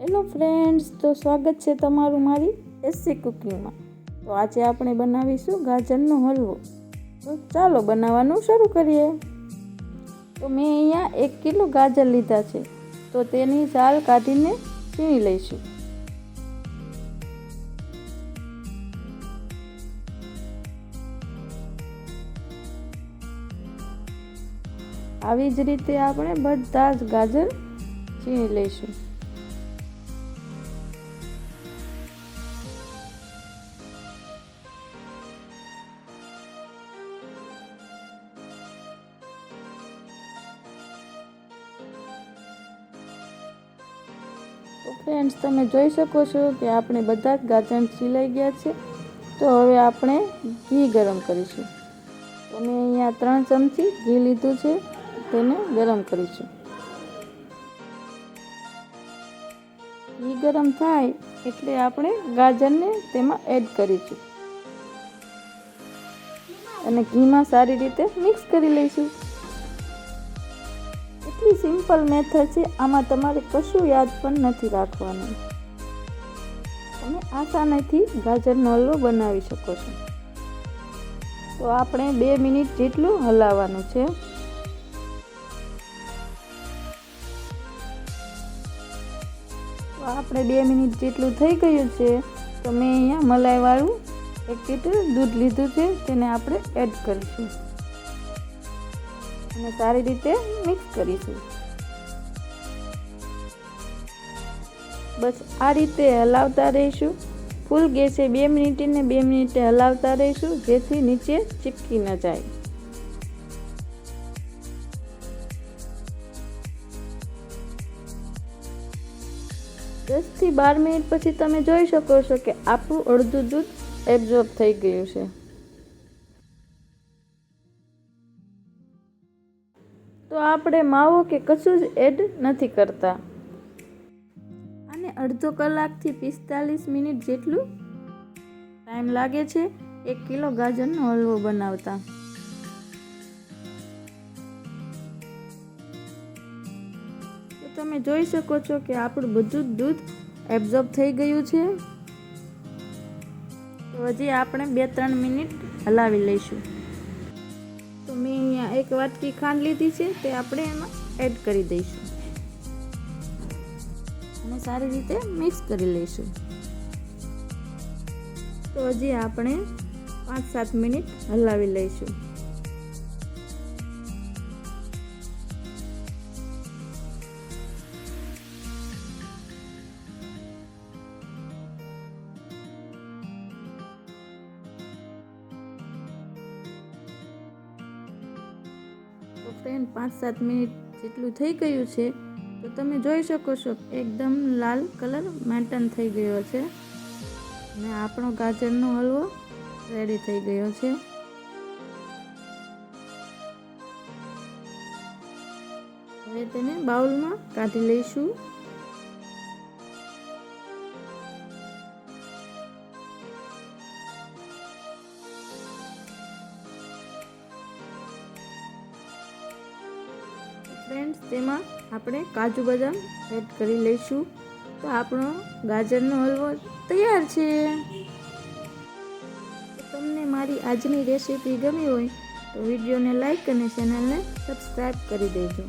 Hello friends, તો સ્વાગત છે તમારું મારી એસસી કુકિંગમાં તો આજે આપણે બનાવીશું ગાજરનો હલવો. તો ચાલો બનાવવાનું શરૂ કરીએ. તો મેં અહીંયા એક કિલો ગાજર લીધા છે. તો તેની છાલ કાઢીને છીણી લઈશું. આવી જ રીતે આપણે બધા જ ગાજર છીણી લઈશું. તો ફ્રેન્ડ્સ તમે જોઈ શકો છો કે આપણે બધા જ ગાજર સિલાઈ ગયા છે. તો હવે આપણે ઘી ગરમ કરીશું. તો મેં અહીંયા ત્રણ ચમચી ઘી લીધું છે. તેને ગરમ કરીશું. ઘી ગરમ થાય એટલે આપણે ગાજરને તેમાં એડ કરીશું. અને ઘીમાં સારી રીતે મિક્સ કરી લઈશું. એટલી સિમ્પલ મેથડ છે, આમાં તમારે કશું યાદ પણ નથી રાખવાનું. તમે આસાનીથી ગાજરનો હલવો બનાવી શકો છો. તો આપણે બે મિનિટ જેટલું હલાવવાનું છે. તો આપણે બે મિનિટ જેટલું થઈ ગયું છે, તો મેં અહીંયા મલાઈવાળું એક લીટર દૂધ લીધું છે, તેને આપણે એડ કરીશું. અને સારી રીતે મિક્સ કરીશું. બસ આ રીતે હલાવતા રહીશું. ફૂલ ગેસે બે મિનિટને બે મિનિટે હલાવતા રહીશું, જેથી નીચે ચીપકી ન જાય. દસથી બાર મિનિટ પછી તમે જોઈ શકો છો કે આપણું અડધું દૂધ એબ્ઝોર્બ થઈ ગયું છે. તો આપણે માવો કે કશું જ એડ નથી કરતા. અને અડધો કલાકથી પિસ્તાલીસ મિનિટ જેટલું ટાઈમ લાગે છે, એક કિલો ગાજરનો હલવો બનાવતા. તો તમે જોઈ શકો છો કે આપણું બધું જ દૂધ એબ્ઝોર્બ થઈ ગયું છે. તો હજી આપણે બે ત્રણ મિનિટ હલાવી લઈશું. અહીંયા એક વાટકી ખાંડ લીધી છે, તે આપણે એમાં એડ કરી દઈશું. અને સારી રીતે મિક્સ કરી લઈશું. તો હજી આપણે પાંચ સાત મિનિટ હલાવી લઈશું. તો ફ્રેન્ડ પાંચ, સાત મિનિટ જેટલું થઈ ગયું છે, તો તમે જોઈ શકો છો, એકદમ લાલ કલર મેન્ટેન થઈ ગયો છે. અને આપણો ગાજરનો હલવો રેડી થઈ ગયો છે. હવે તેને બાઉલમાં કાઢી લઈશું. ફ્રેન્ડ્સ, તેમાં આપણે કાજુ બદામ એડ કરી લઈશું. તો આપણો ગાજરનો હલવો તૈયાર છે. તમને મારી આજની રેસીપી ગમી હોય તો વિડીયોને લાઈક અને ચેનલને સબસ્ક્રાઈબ કરી દેજો.